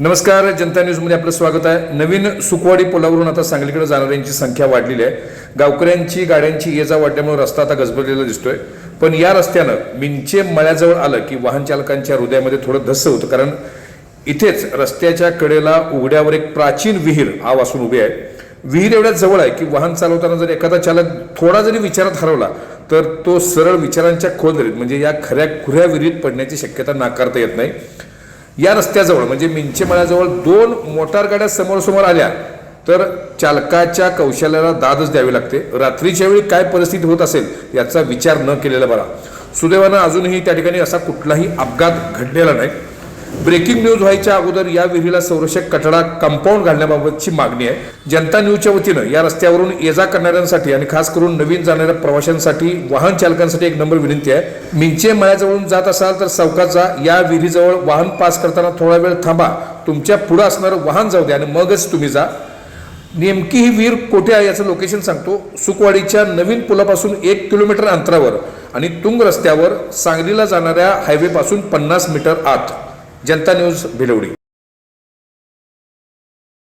नमस्कार जनता न्यूजमध्ये आपलं स्वागत आहे. नवीन सुकवाडी पुलावरून आता सांगलीकडे जाणाऱ्यांची संख्या वाढलेली आहे. गावकऱ्यांची गाड्यांची ये जा वाढल्यामुळे रस्ता आता गजबजलेला दिसतोय. पण या रस्त्यानं मिंचे मळ्याजवळ आलं की वाहन चालकांच्या हृदयामध्ये थोडं धस्स होतं. कारण इथेच रस्त्याच्या कडेला उघड्यावर एक प्राचीन विहीर आव असून उभी आहे. विहीर एवढ्या जवळ आहे की वाहन चालवताना जर एखादा चालक थोडा जरी विचारात हरवला तर तो सरळ विचारांच्या खोलदरीत म्हणजे या खऱ्या खुऱ्या विहिरीत पडण्याची शक्यता नाकारता येत नाही. या रस्त्याजवळ म्हणजे मिंचेमळ्याजवळ दोन मोटार गाड्या समोरसमोर आल्या तर चालकाच्या कौशल्याला दादच द्यावी लागते. रात्रीच्या वेळी काय परिस्थिती होत असेल याचा विचार न केलेला बरा. सुदैवानं अजूनही त्या ठिकाणी असा कुठलाही अपघात घडलेला नाही. ब्रेकिंग न्यूज व्हायच्या अगोदर या विहिरीला संरक्षक कठडा कंपाऊंड घालण्याबाबतची मागणी आहे. जनता न्यूजच्या वतीनं या रस्त्यावरून ये जा करणाऱ्यांसाठी आणि खास करून नवीन जाणाऱ्या प्रवाशांसाठी वाहन चालकांसाठी एक नंबर विनंती आहे. मिंचे मळ्याजवळून जात असाल तर सावकाचा या विहिरीजवळ वाहन पास करताना थोडा वेळ थांबा. तुमच्या पुढं असणारं वाहन जाऊ द्या आणि मगच तुम्ही जा. नेमकी ही विहीर कोठे आहे याचं लोकेशन सांगतो. सुकवाडीच्या नवीन पुलापासून एक किलोमीटर अंतरावर आणि तुंग रस्त्यावर सांगलीला जाणाऱ्या हायवेपासून पन्नास मीटर आत. जनता न्यूज भिलवडी.